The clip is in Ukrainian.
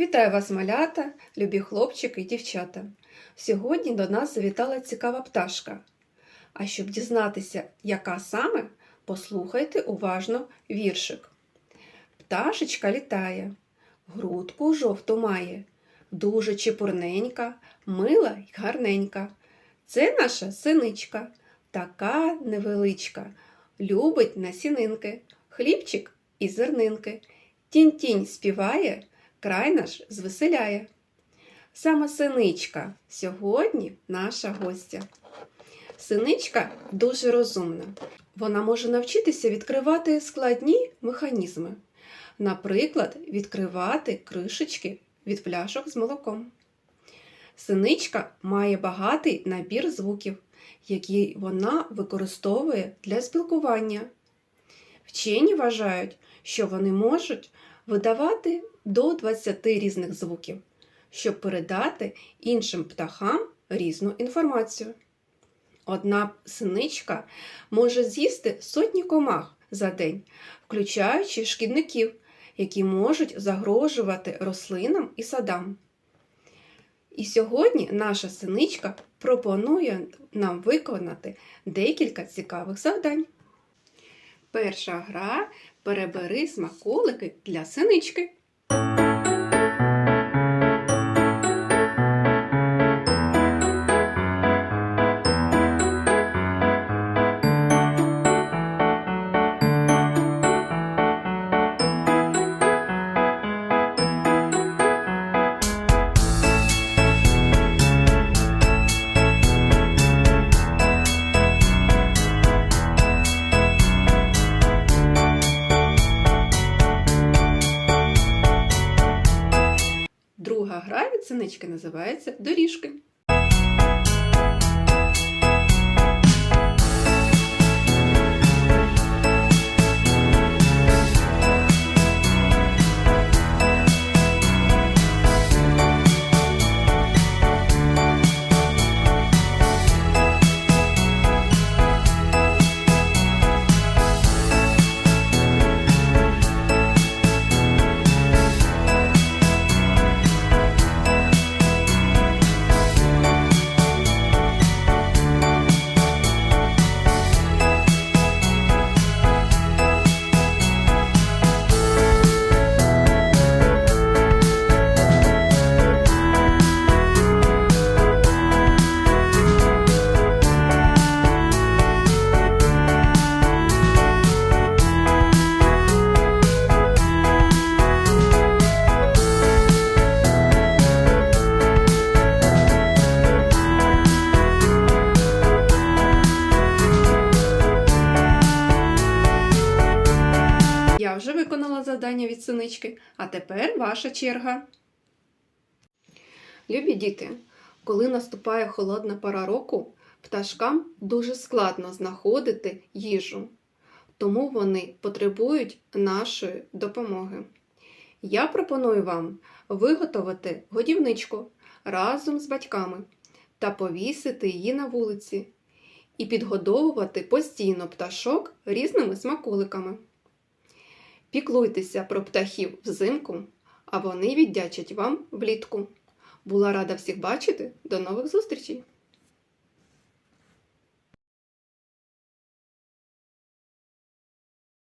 Вітаю вас, малята, любі хлопчики і дівчата. Сьогодні до нас завітала цікава пташка. А щоб дізнатися, яка саме, послухайте уважно віршик. Пташечка літає, грудку жовту має, дуже чепурненька, мила й гарненька. Це наша синичка, така невеличка, любить насінинки, хлібчик і зернинки. Тінь-тінь співає, край наш звеселяє. Саме синичка сьогодні наша гостя. Синичка дуже розумна. Вона може навчитися відкривати складні механізми. Наприклад, відкривати кришечки від пляшок з молоком. Синичка має багатий набір звуків, які вона використовує для спілкування. Вчені вважають, що вони можуть видавати до 20 різних звуків, щоб передати іншим птахам різну інформацію. Одна синичка може з'їсти сотні комах за день, включаючи шкідників, які можуть загрожувати рослинам і садам. І сьогодні наша синичка пропонує нам виконати декілька цікавих завдань. Перша гра перебери смаколики для синички. Гра від синички називається Доріжки. Я вже виконала завдання від синички, а тепер ваша черга. Любі діти, коли наступає холодна пора року, пташкам дуже складно знаходити їжу, тому вони потребують нашої допомоги. Я пропоную вам виготовити годівничку разом з батьками та повісити її на вулиці і підгодовувати постійно пташок різними смаколиками. Піклуйтеся про птахів взимку, а вони віддячать вам влітку. Була рада всіх бачити. До нових зустрічей!